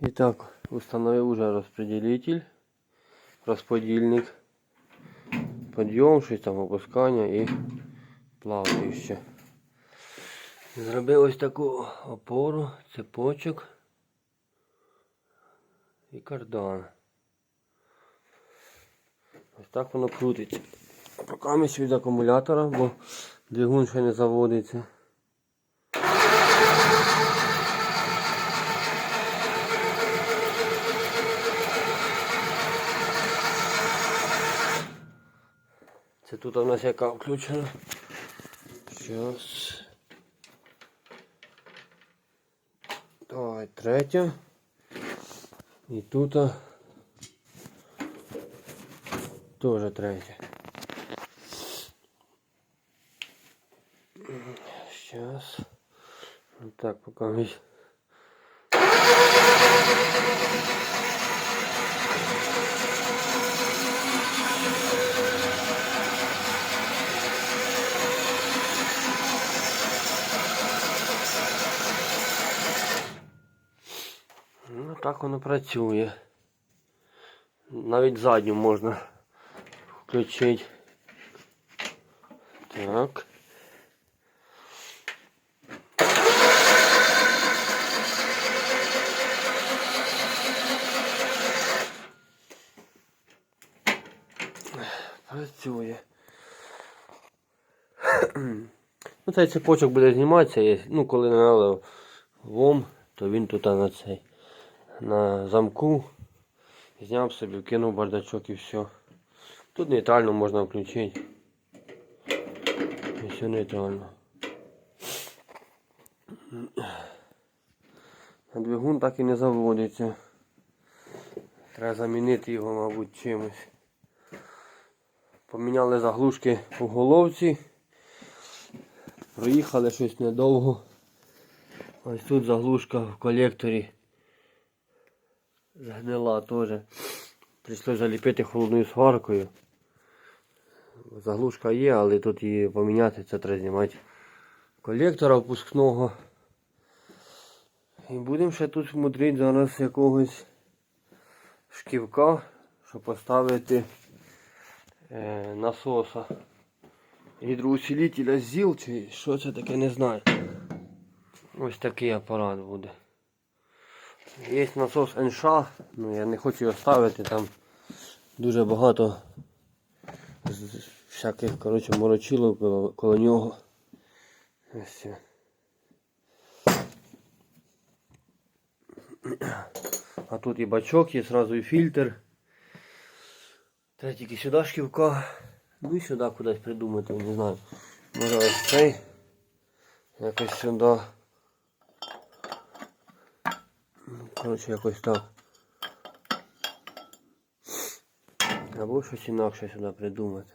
І так, установив уже розпределитель, розподільник, підйом, щось там опускання і плаваюче. Зробив ось таку опору, цепочок і кардан. Ось так воно крутиться. Поки від акумулятора, бо двигун ще не заводиться. Це тут у нас яка включена. Щас. Давай, третя. І тут теж третя. Сейчас. Вот так пока мы... так воно працює. Навіть задню можна включити. Так. Працює. Ну, цей цепочок буде зніматися, ну, коли налив лом, то він тут на цей на замку. Зняв собі, вкинув бардачок і все. Тут нейтрально можна включити. І все нейтрально. Двигун так і не заводиться. Треба замінити його, мабуть, чимось. Поміняли заглушки у головці. Проїхали щось недовго. Ось тут заглушка в колекторі. Загнила теж. Прийшлося заліпити холодною сваркою. Заглушка є, але тут її поміняти, це треба знімати колектора впускного. І будемо ще тут мудрити зараз якогось шківка, щоб поставити е, насоса. Гідроусилителя ЗІЛ чи що це таке, не знаю. Ось такий апарат буде. Є насос НШ, ну я не хочу його ставити, там дуже багато всяких коротше, морочилок коло, коло нього. Ось. А тут і бачок, є зразу і фільтр. Треба тільки сюди шківка. Ну і сюди кудись придумати, не знаю. Може ось цей. Якось сюди. Ну, Коротше, якось так. Або щось інакше сюди придумати.